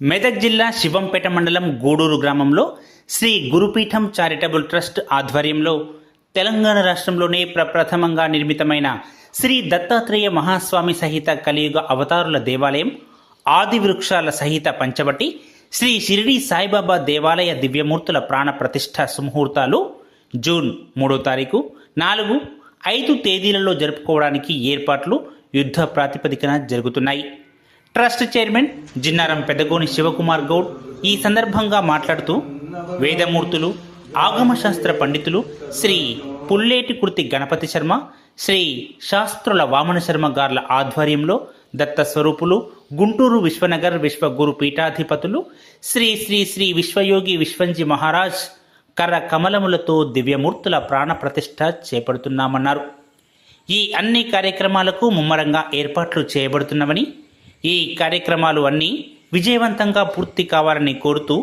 మెదక్ జిల్లా శివంపేట మండలం గూడూరు గ్రామంలో శ్రీ గురుపీఠం చారిటబుల్ ట్రస్ట్ ఆధ్వర్యంలో తెలంగాణ రాష్ట్రంలోనే ప్రప్రథమంగా నిర్మితమైన శ్రీ దత్తాత్రేయ మహాస్వామి సహిత కలియుగ అవతారుల దేవాలయం ఆది వృక్షాల సహిత పంచవటి శ్రీ షిరిడి సాయిబాబా దేవాలయ దివ్యమూర్తుల ప్రాణ ప్రతిష్ట సుముహూర్తాలు జూన్ మూడో తారీఖు నాలుగు ఐదు తేదీలలో జరుపుకోవడానికి ఏర్పాట్లు యుద్ధ ప్రాతిపదికన జరుగుతున్నాయి. ట్రస్ట్ చైర్మన్ జిన్నారం పెద్దగోని శివకుమార్ గౌడ్ ఈ సందర్భంగా మాట్లాడుతూ వేదమూర్తులు ఆగమశాస్త్ర పండితులు శ్రీ పుల్లేటి కుర్తి గణపతి శర్మ శ్రీ శాస్త్రుల వామన శర్మ గార్ల ఆధ్వర్యంలో దత్త స్వరూపులు గుంటూరు విశ్వనగర్ విశ్వగురు పీఠాధిపతులు శ్రీ శ్రీ శ్రీ విశ్వయోగి విశ్వంజి మహారాజ్ కర్ర కమలములతో దివ్యమూర్తుల ప్రాణ ప్రతిష్ట చేపడుతున్నామన్నారు. ఈ అన్ని కార్యక్రమాలకు ముమ్మరంగా ఏర్పాట్లు చేయబడుతున్నవని ఈ కార్యక్రమాలు అన్నీ విజయవంతంగా పూర్తి కావాలని కోరుతూ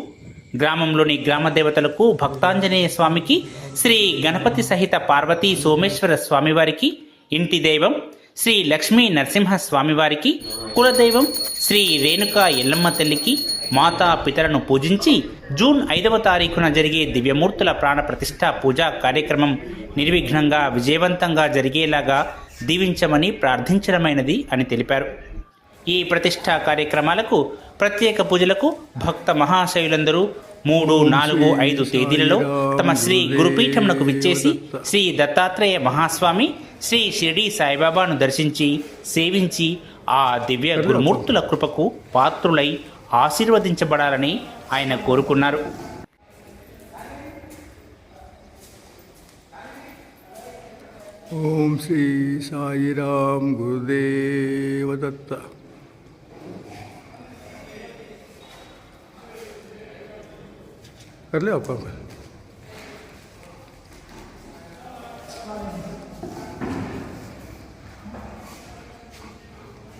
గ్రామంలోని గ్రామ దేవతలకు భక్తాంజనేయ స్వామికి శ్రీ గణపతి సహిత పార్వతీ సోమేశ్వర స్వామివారికి ఇంటి దైవం శ్రీ లక్ష్మీ నరసింహ స్వామివారికి కులదైవం శ్రీ రేణుకా ఎల్లమ్మ తల్లికి మాతా పితలను పూజించి జూన్ ఐదవ తారీఖున జరిగే దివ్యమూర్తుల ప్రాణ ప్రతిష్ఠ పూజా కార్యక్రమం నిర్విఘ్నంగా విజయవంతంగా జరిగేలాగా దీవించమని ప్రార్థించడమైనది అని తెలిపారు. ఈ ప్రతిష్టా కార్యక్రమాలకు ప్రత్యేక పూజలకు భక్త మహాశయులందరూ మూడు నాలుగు ఐదు తేదీలలో తమ శ్రీ గురుపీఠంనకు విచ్చేసి శ్రీ దత్తాత్రేయ మహాస్వామి శ్రీ షిరిడి సాయిబాబాను దర్శించి సేవించి ఆ దివ్య గురుమూర్తుల కృపకు పాత్రులై ఆశీర్వదించబడాలని ఆయన కోరుకున్నారు. ఓం శ్రీ సాయిరామ్ గురుదేవదత్త. कर ले आपका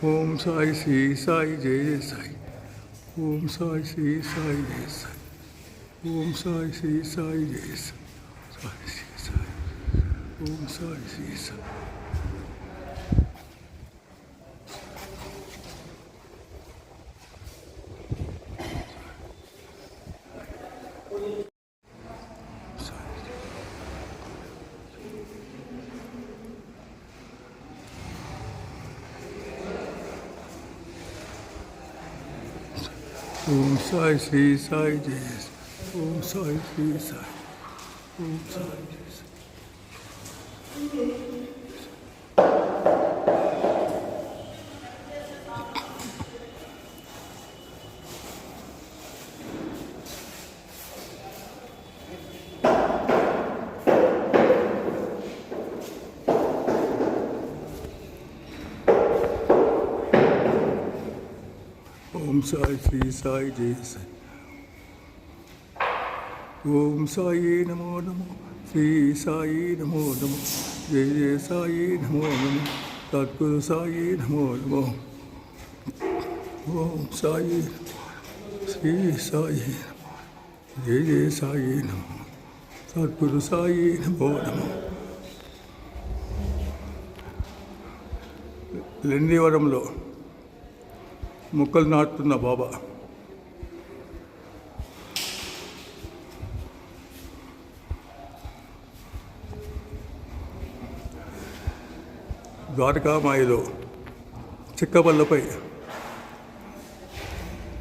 ओम साई, श्री साई जय जय साई। ओम साई, श्री साई, जय साई। ओम साई, श्री साई, जय साई। साई, श्री साई। ओम साई, श्री साई। ஓம் சாய் ஸ்ரீ சாய் ஜெய ஓம் சாய் ஸ்ரீ சாய் ஓம் சாய் ஜெய ஓம் சாய் ஸ்ரீ சாய் ஜெய் சாய் ஓம் சாயே நமோ நமோ ஸ்ரீ சாயே நமோ நமோ ஜெய ஜெய சாயே நமோ நமோ தத்குரு சாயே நமோ நமோ ஓம் சாயே ஸ்ரீ சாயே ஜெய ஜெய சாயே நமோ சத்குரு சாயே நமோ நமோ లిండివరంలో మొక్కలు నాటుతున్న బాబా. ద్వారకామాయిలో చిక్కబల్లపై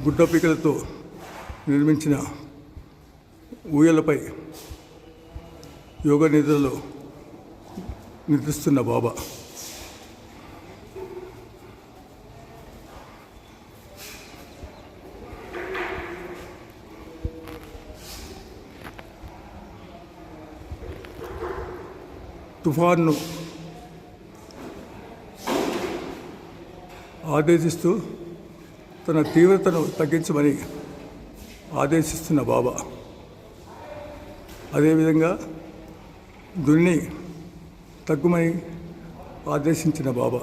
గుడ్డ పికలతో నిర్మించిన ఊయలపై యోగ నిద్రలో నిద్రిస్తున్న బాబా. తుఫాన్ను ఆదేశిస్తూ తన తీవ్రతను తగ్గించమని ఆదేశిస్తున్న బాబా. అదేవిధంగా దున్ని తగ్గుమని ఆదేశించిన బాబా.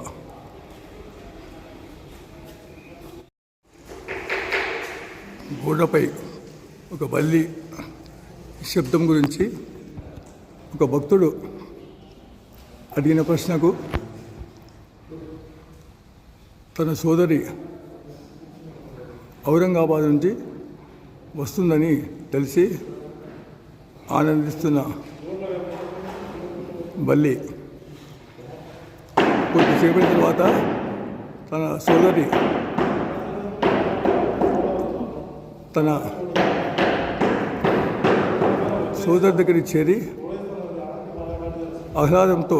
గోడపై ఒక బల్లి శబ్దం గురించి ఒక భక్తుడు అడిగిన ప్రశ్నకు తన సోదరి ఔరంగాబాద్ నుంచి వస్తుందని తెలిసి ఆనందిస్తున్న బల్లి కొద్దిసేపటి తర్వాత తన సోదరి తన సోదరి దగ్గరికి చేరి ఆహ్లాదంతో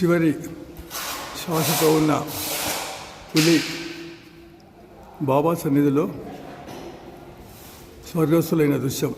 చివరి శ్వాసతో ఉన్న పులి బాబా సన్నిధిలో స్వర్గస్థులైన దృశ్యం.